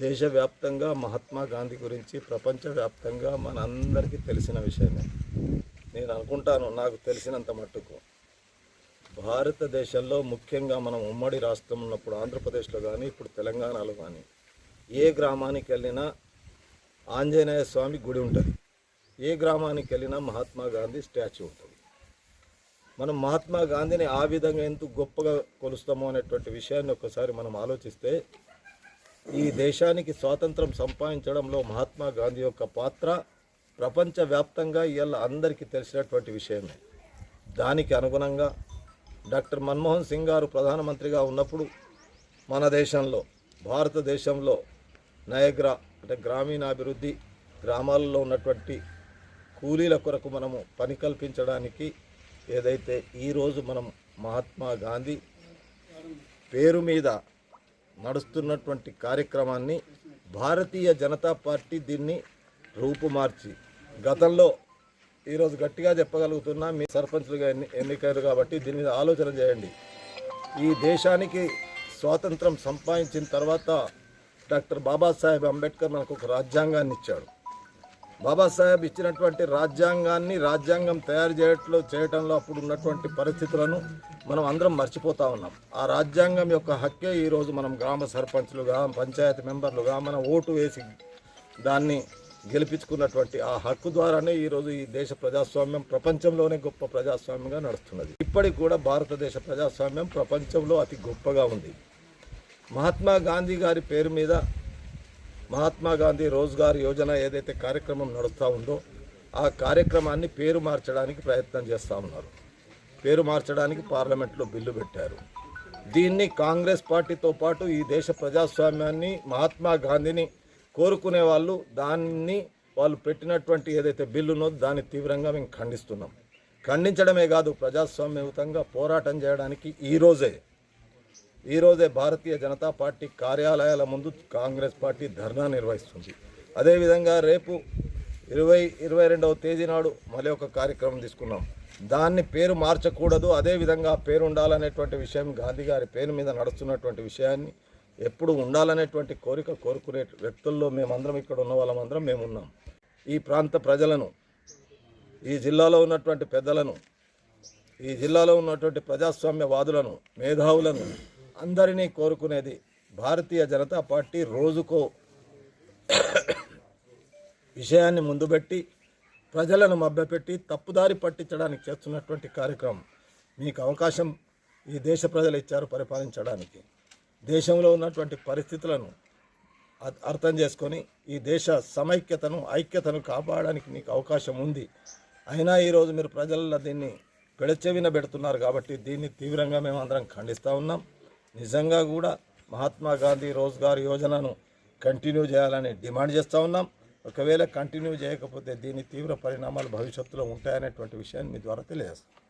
దేశవ్యాప్తంగా మహాత్మా గాంధీ గురించి ప్రపంచవ్యాప్తంగా మనందరికీ తెలిసిన విషయమే. నేను అనుకుంటాను నాకు తెలిసినంత మట్టుకు. భారతదేశంలో ముఖ్యంగా మనం ఉమ్మడి రాష్ట్రం ఉన్నప్పుడు ఆంధ్రప్రదేశ్లో కానీ ఇప్పుడు తెలంగాణలో కానీ ఏ గ్రామానికి వెళ్ళినా ఆంజనేయ స్వామి గుడి ఉంటుంది. ఏ గ్రామానికి వెళ్ళినా మహాత్మా గాంధీ స్టాచ్యూ ఉంటుంది. మనం మహాత్మా గాంధీని ఆ విధంగా ఎంత గొప్పగా కొలుస్తామో అనేటువంటి విషయాన్ని ఒకసారి మనం ఆలోచిస్తే ఈ దేశానికి స్వాతంత్రం సంపాదించడంలో మహాత్మా గాంధీ యొక్క పాత్ర ప్రపంచవ్యాప్తంగా ఇవాళ అందరికీ తెలిసినటువంటి విషయమే. దానికి అనుగుణంగా డాక్టర్ మన్మోహన్ సింగ్ గారు ప్రధానమంత్రిగా ఉన్నప్పుడు మన దేశంలో భారతదేశంలో నయగ్రా అంటే గ్రామీణాభివృద్ధి గ్రామాలలో ఉన్నటువంటి కూలీల కొరకు మనము పని కల్పించడానికి ఏదైతే ఈరోజు మనం మహాత్మా గాంధీ పేరు మీద నడుస్తున్నటువంటి కార్యక్రమాన్ని భారతీయ జనతా పార్టీ దీన్ని రూపుమార్చి. గతంలో ఈరోజు గట్టిగా చెప్పగలుగుతున్నా మీ సర్పంచ్లుగా ఎన్ని ఎన్నికలు కాబట్టి దీని మీద ఆలోచన చేయండి. ఈ దేశానికి స్వాతంత్రం సంపాదించిన తర్వాత డాక్టర్ బాబాసాహెబ్ అంబేద్కర్ మనకు ఒక రాజ్యాంగాన్ని ఇచ్చాడు. బాబాసాహెబ్ ఇచ్చినటువంటి రాజ్యాంగాన్ని రాజ్యాంగం తయారు చేయట్లో చేయటంలో అప్పుడు ఉన్నటువంటి పరిస్థితులను మనం అందరం మర్చిపోతా ఉన్నాం. ఆ రాజ్యాంగం యొక్క హక్కే ఈరోజు మనం గ్రామ సర్పంచ్లుగా పంచాయతీ మెంబర్లుగా మనం ఓటు వేసి దాన్ని గెలిపించుకున్నటువంటి ఆ హక్కు ద్వారానే ఈరోజు ఈ దేశ ప్రజాస్వామ్యం ప్రపంచంలోనే గొప్ప ప్రజాస్వామ్యంగా నడుస్తున్నది. ఇప్పటికి కూడా భారతదేశ ప్రజాస్వామ్యం ప్రపంచంలో అతి గొప్పగా ఉంది. మహాత్మా గాంధీ గారి పేరు మీద మహాత్మా గాంధీ రోజ్గార్ యోజన ఏదైతే కార్యక్రమం నడుస్తూ ఉందో ఆ కార్యక్రమాన్ని పేరు మార్చడానికి ప్రయత్నం చేస్తూ ఉన్నారు. పేరు మార్చడానికి పార్లమెంట్లో బిల్లు పెట్టారు. దీన్ని కాంగ్రెస్ పార్టీతో పాటు ఈ దేశ ప్రజాస్వామ్యాన్ని మహాత్మా గాంధీని కోరుకునే వాళ్ళు దాన్ని వాళ్ళు పెట్టినటువంటి ఏదైతే బిల్లునో దాన్ని తీవ్రంగా మేము ఖండిస్తున్నాం. ఖండించడమే కాదు ప్రజాస్వామ్యయుతంగా పోరాటం చేయడానికి ఈరోజే ఈరోజే భారతీయ జనతా పార్టీ కార్యాలయాల ముందు కాంగ్రెస్ పార్టీ ధర్నా నిర్వహిస్తుంది. అదేవిధంగా రేపు ఇరవై ఇరవై రెండవ తేదీ నాడు మళ్ళీ ఒక కార్యక్రమం తీసుకున్నాం. దాన్ని పేరు మార్చకూడదు అదేవిధంగా పేరు ఉండాలనేటువంటి విషయం గాంధీ గారి పేరు మీద నడుస్తున్నటువంటి విషయాన్ని ఎప్పుడు ఉండాలనేటువంటి కోరిక కోరుకునే వ్యక్తుల్లో మేమందరం ఇక్కడ ఉన్న వాళ్ళమందరం మేము ఉన్నాం ఈ ప్రాంత ప్రజలను ఈ జిల్లాలో ఉన్నటువంటి పెద్దలను ఈ జిల్లాలో ఉన్నటువంటి ప్రజాస్వామ్యవాదులను మేధావులను అందరినీ కోరుకునేది భారతీయ జనతా పార్టీ రోజుకో విషయాన్ని ముందు పెట్టి ప్రజలను మభ్యపెట్టి తప్పుదారి పట్టించడానికి చేస్తున్నటువంటి కార్యక్రమం. మీకు అవకాశం ఈ దేశ ప్రజలు ఇచ్చారు పరిపాలించడానికి. దేశంలో ఉన్నటువంటి పరిస్థితులను అర్థం చేసుకొని ఈ దేశ సమైక్యతను ఐక్యతను కాపాడడానికి మీకు అవకాశం ఉంది. అయినా ఈరోజు మీరు ప్రజల్లో దీన్ని పెడచెవిన పెడుతున్నారు కాబట్టి దీన్ని తీవ్రంగా మేము అందరం ఖండిస్తూ ఉన్నాం. నిజంగా కూడా మహాత్మా గాంధీ రోజ్గార్ యోజనను కంటిన్యూ చేయాలని డిమాండ్ చేస్తూ ఉన్నాం. ఒకవేళ కంటిన్యూ చేయకపోతే దీని తీవ్ర పరిణామాలు భవిష్యత్తులో ఉంటాయనేటువంటి విషయాన్ని మీ ద్వారా తెలియజేస్తాం.